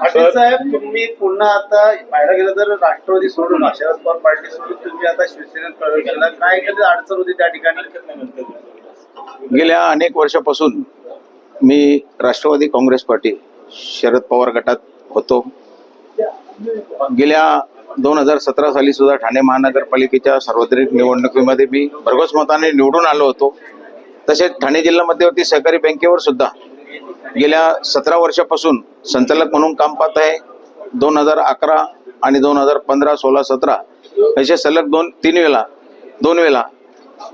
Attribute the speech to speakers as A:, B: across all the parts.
A: पाटील साहेब तुम्ही पुन्हा आता पाहायला गेलं तर राष्ट्रवादी सोडून शरद पवार पार्टी सोडून तुम्ही आता शिवसेनेत प्रवेश केला. काय एखादी अडचण होती त्या ठिकाणी.
B: गेल्या अनेक वर्षापासून मी राष्ट्रवादी काँग्रेस पार्टी शरद पवार गटात होतो. गेल्या दोन हजार सतरा साली सुद्धा ठाणे महानगरपालिकेच्या सार्वत्रिक निवडणुकीमध्ये मी भरघोस मताने निवडून आलो होतो. तसेच ठाणे जिल्हा मध्यवर्ती सहकारी बँकेवर सुद्धा गेल्या सतरा वर्षापासून संचालक म्हणून काम पाहत आहे. दोन हजार अकरा आणि दोन हजार पंधरा सोळा सतरा असे सलग दोन तीन वेळा दोन वेळा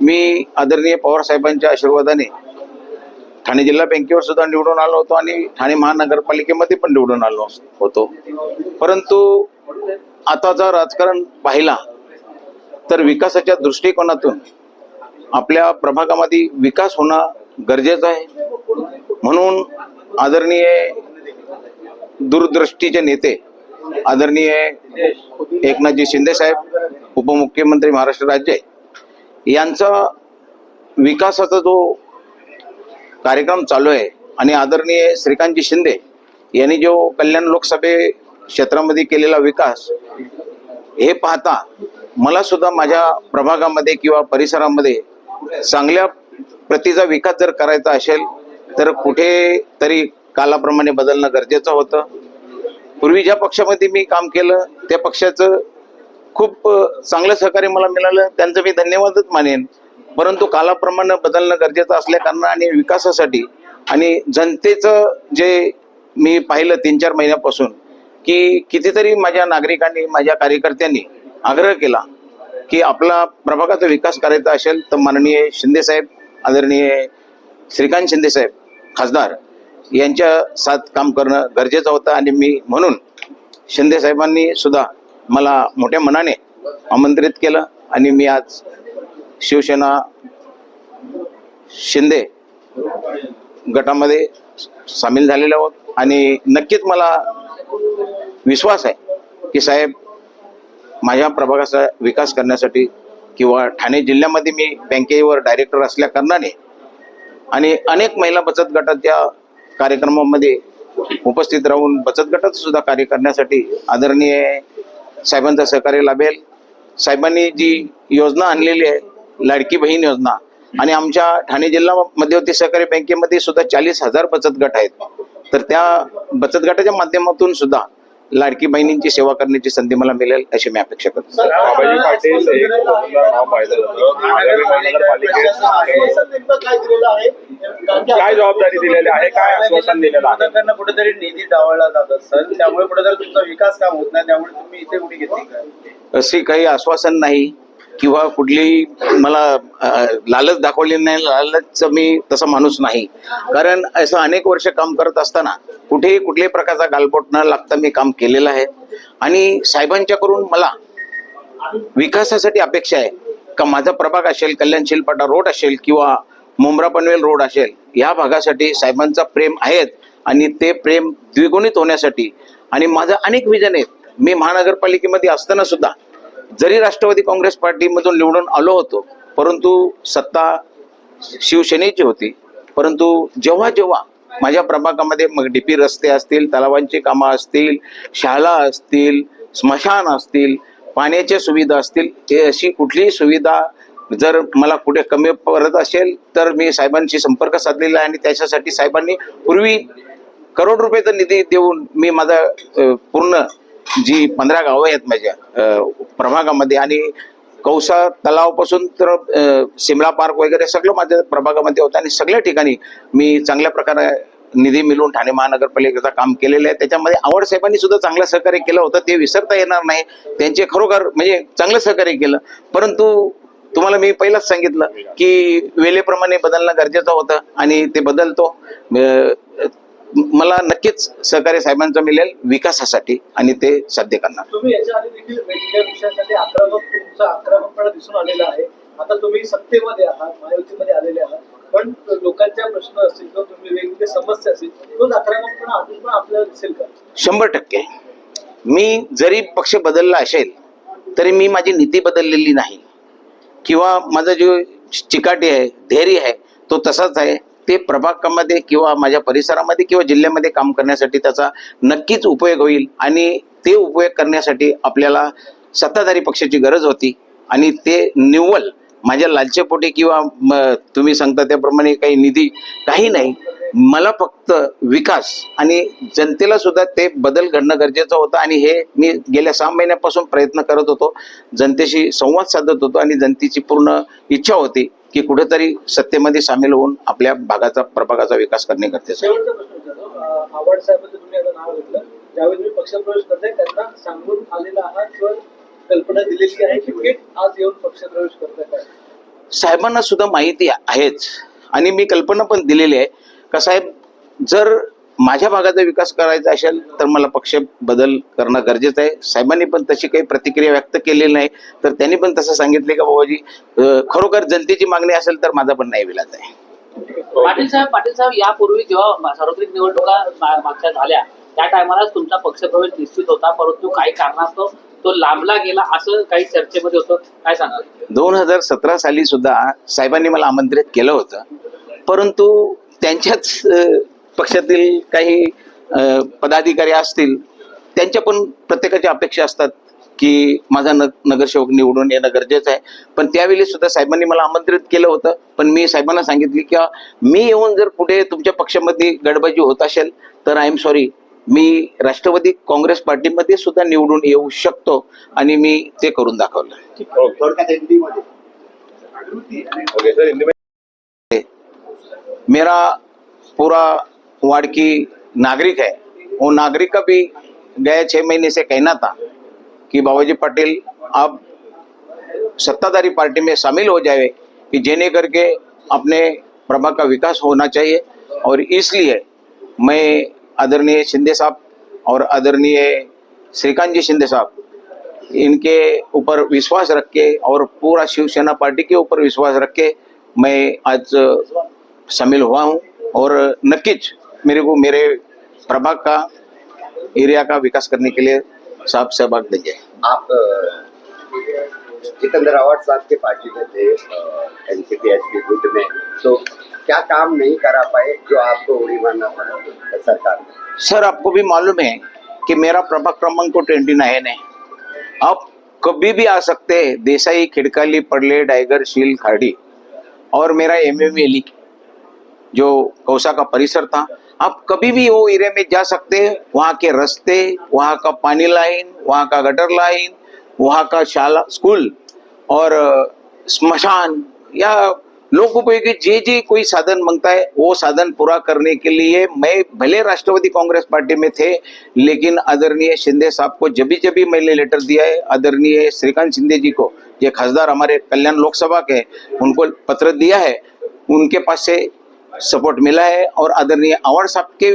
B: मी आदरणीय पवार साहेबांच्या आशीर्वादाने ठाणे जिल्हा बँकेवर सुद्धा निवडून आलो होतो आणि ठाणे महानगरपालिकेमध्ये पण निवडून आलो होतो. परंतु आताचा राजकारण पाहिला तर विकासाच्या दृष्टिकोनातून आपल्या प्रभागामध्ये विकास होणं गरजेचं आहे. म्हणून आदरणीय दूरदृष्टीचे नेते आदरणीय एकनाथजी शिंदे साहेब उपमुख्यमंत्री महाराष्ट्र राज्य यांचा विकासाचा जो कार्यक्रम चालू आहे आणि आदरणीय श्रीकांतजी शिंदे यांनी जो कल्याण लोकसभे क्षेत्रामध्ये केलेला विकास हे पाहता मला सुद्धा माझ्या प्रभागामध्ये किंवा परिसरामध्ये चांगल्या प्रतीचा विकास जर करायचा असेल तर कुठे तरी कालाप्रमाणे बदलणं गरजेचं होतं. पूर्वी ज्या पक्षामध्ये मी काम केलं त्या पक्षाचं खूप चांगलं सहकार्य मला मिळालं त्यांचं मी धन्यवादच मानेन. परंतु कालाप्रमाणे बदलणं गरजेचं असल्या कारणाने आणि विकासासाठी आणि जनतेचं जे मी पाहिलं तीन चार महिन्यापासून की कितीतरी माझ्या नागरिकांनी माझ्या कार्यकर्त्यांनी आग्रह केला की आपला प्रभागाचा विकास करायचा असेल तर माननीय शिंदेसाहेब आदरणीय श्रीकांत शिंदेसाहेब खासदार यांच्या साथ काम करणं गरजेचं होतं. आणि मी म्हणून शिंदे साहेबांनी सुद्धा मला मोठ्या मनाने आमंत्रित केलं. आणि मी आज शिवसेना शिंदे गटामध्ये सामील झालेले आहोत. आणि नक्कीच मला विश्वास आहे की साहेब माझ्या प्रभागाचा विकास करण्यासाठी किंवा ठाणे जिल्ह्यामध्ये मी बँकेवर डायरेक्टर असल्या कारणाने आणि अनेक महिला बचत गटाच्या कार्यक्रमामध्ये उपस्थित राहून बचत गटात सुद्धा कार्य करण्यासाठी आदरणीय साहेबांचं सहकार्य लाभेल. साहेबांनी जी योजना आणलेली आहे लाडकी बहीण योजना आणि आमच्या ठाणे जिल्हा मध्यवर्ती सहकारी बँकेमध्ये सुद्धा चाळीस हजार बचत गट आहेत. तर त्या बचत गटाच्या माध्यमातून सुद्धा लाडकी बहिणींची सेवा करण्याची संधी मला मिळेल अशी मी अपेक्षा करतो.
A: काय दिलेलं आहे? कारण की
C: काय जबाबदारी दिलेली आहे? काय आश्वासन दिलेलं आहे?
A: विरोधकांना कुठेतरी निधी डावळला जात असेल त्यामुळे कुठेतरी तुमचा विकास काम होत नाही. त्यामुळे तुम्ही इथे उडी घेतली
B: अशी काही आश्वासन नाही. किंवा कुठलीही मला लालच दाखवली नाही लालच मी तसा माणूस नाही. कारण असं अनेक वर्ष काम करत असताना कुठेही कुठल्याही प्रकारचा गालबोट न लागता मी काम केलेलं आहे. आणि साहेबांच्याकडून मला विकासासाठी अपेक्षा आहे. का माझा प्रभाग असेल कल्याण शिलपाटा रोड असेल किंवा मुंब्रा पनवेल रोड असेल या भागासाठी साहेबांचा प्रेम आहेत आणि ते प्रेम द्विगुणित होण्यासाठी आणि माझं अनेक विजन आहेत. मी महानगरपालिकेमध्ये असताना सुद्धा जरी राष्ट्रवादी काँग्रेस पार्टीमधून निवडून आलो होतो परंतु सत्ता शिवसेनेची होती परंतु जेव्हा जेव्हा माझ्या प्रभागामध्ये मग डी पी रस्ते असतील तलावांची कामं असतील शाळा असतील स्मशान असतील पाण्याच्या सुविधा असतील हे अशी कुठलीही सुविधा जर मला कुठे कमी पडत असेल तर मी साहेबांशी संपर्क साधलेला आहे आणि त्याच्यासाठी साहेबांनी पूर्वी करोड रुपयाचा निधी देऊन मी माझा पूर्ण जी पंधरा गावं आहेत माझ्या प्रभागामध्ये आणि कौसा तलावापासून तर सिमला पार्क वगैरे सगळं माझ्या प्रभागामध्ये होतं आणि सगळ्या ठिकाणी मी चांगल्या प्रकारे निधी मिळून ठाणे महानगरपालिकेचं काम केलेलं आहे. त्याच्यामध्ये आवड साहेबांनी सुद्धा चांगलं सहकार्य केलं होतं ते विसरता येणार नाही. त्यांचे खरोखर म्हणजे चांगलं सहकार्य केलं. परंतु तुम्हाला मी पहिलाच सांगितलं की वेळेप्रमाणे बदलणं गरजेचं होतं आणि ते बदलतो. मला नक्कीच सहकार्य साहेबांचं मिळेल विकासासाठी आणि ते साध्य करणार.
A: तुम्ही याच्या आधी देखील वेगवेगळ्या विषयासाठी आक्रमक तुमचा आक्रमकपणा दिसून आलेला आहे. आता तुम्ही सत्तेमध्ये आहात महायुतीमध्ये आलेले आहात. पण लोकांच्या प्रश्न असतील किंवा तुम्ही वेगवेगळे समस्या असतील तोच आक्रमकपणा अजून पण आपल्याला दिसेल का?
B: शंभर टक्के. मी जरी पक्ष बदलला असेल तरी मी माझी नीती बदललेली नाही. किंवा माझा जो चिकाटी आहे धैर्य आहे तो तसाच आहे. ते प्रभागामध्ये किंवा माझ्या परिसरामध्ये किंवा जिल्ह्यामध्ये काम करण्यासाठी त्याचा नक्कीच उपयोग होईल. आणि ते उपयोग करण्यासाठी आपल्याला सत्ताधारी पक्षाची गरज होती. आणि ते निव्वळ माझ्या लालचेपोटी किंवा तुम्ही सांगता त्याप्रमाणे काही निधी काही नाही. मला फक्त विकास आणि जनतेला सुद्धा ते बदल घडणं गरजेचं होतं. आणि हे मी गेल्या सहा महिन्यापासून प्रयत्न करत होतो. जनतेशी संवाद साधत होतो आणि जनतेची पूर्ण इच्छा होती. की कुठेतरी सत्तेमध्ये सामील होऊन आपल्या भागाचा प्रभागाचा विकास करणे गरजेचं आहे. साहेबांना सुद्धा माहिती आहेच. आणि मी कल्पना पण दिलेली आहे का साहेब जर माझ्या भागाचा विकास करायचा असेल तर मला पक्ष बदल करणं गरजेचं आहे. साहेबांनी पण तशी काही प्रतिक्रिया व्यक्त केलेली नाही. तर त्यांनी पण तसं सांगितले का बाबाजी खरोखर जनतेची मागणी असेल तर माझा पण नाही विलाज आहे.
D: पाटील साहेब पाटील साहेब यापूर्वी जेव्हा सार्वत्रिक निवडणुका मागच्या झाल्या त्या टायमालाच तुमचा पक्षप्रवेश निश्चित होता. परंतु काही कारणास्तव तो लांबला गेला असं काही चर्चेमध्ये होतं. काय सांगाल?
B: दोन हजार सतरा साली सुद्धा साहेबांनी मला आमंत्रित केलं होतं. परंतु त्यांच्याच पक्षातील काही पदाधिकारी असतील त्यांच्या पण प्रत्येकाच्या अपेक्षा असतात की माझा न नगरसेवक निवडून येणं गरजेचं आहे. पण त्यावेळी सुद्धा साहेबांनी मला आमंत्रित केलं होतं. पण मी साहेबांना सांगितले की मी येऊन जर पुढे तुमच्या पक्षामध्ये गडबाजी होत असेल तर आय एम सॉरी मी राष्ट्रवादी काँग्रेस पार्टीमध्ये सुद्धा निवडून येऊ शकतो आणि मी ते करून दाखवलं. मेरा पूरा वार्ड की नागरिक है। वो नागरिक का भी गए छः महीने से कहना था कि बाबाजी पटेल अब सत्ताधारी पार्टी में शामिल हो जाए कि जेने करके अपने प्रभा का विकास होना चाहिए। और इसलिए मैं आदरणीय शिंदे साहब और आदरणीय श्रीकांत जी शिंदे साहब, इनके ऊपर विश्वास रख के और पूरा शिवसेना पार्टी के ऊपर विश्वास रख के मैं आज शामिल हुआ हूँ। और नक्कीच मेरे को मेरे प्रभाग का एरिया का विकास करने के लिए साहब सहभाग देंगे।
E: आप जितेंद्र अवार्ड साहब के पार्टी में थे एनसीपीएस के गुट में। तो क्या काम नहीं करा पाए जो आपको उड़ी मारना पड़ा सरकार में?
B: सर आपको भी मालूम है कि मेरा प्रभाग क्रमांक तो ट्वेंटी नाइन है। आप कभी भी आ सकते हैं देसाई खिड़काली पडले डाइगर शील खाड़ी और मेरा एम एम एली जो कौसा का परिसर था, आप कभी भी वो एरिया में जा सकते हैं। वहाँ के रास्ते, वहाँ का पानी लाइन वहाँ का गटर लाइन वहाँ का शाला स्कूल और स्मशान या लोक उपयोगी जे जे कोई साधन माँगता है, वो साधन पूरा करने के लिए मैं भले राष्ट्रवादी कांग्रेस पार्टी में थे, लेकिन आदरणीय शिंदे साहब को जब भी जब भी मैंने लेटर दिया है, आदरणीय श्रीकांत शिंदे जी को, ये खासदार हमारे कल्याण लोकसभा के उनको पत्र दिया है, उनके पास से सपोर्ट मिला है और आदरणीय अवार्ड साहब के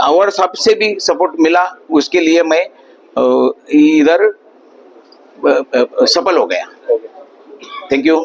B: अवार्ड साहब से भी सपोर्ट मिला, उसके लिए मैं इधर सफल हो गया। Thank you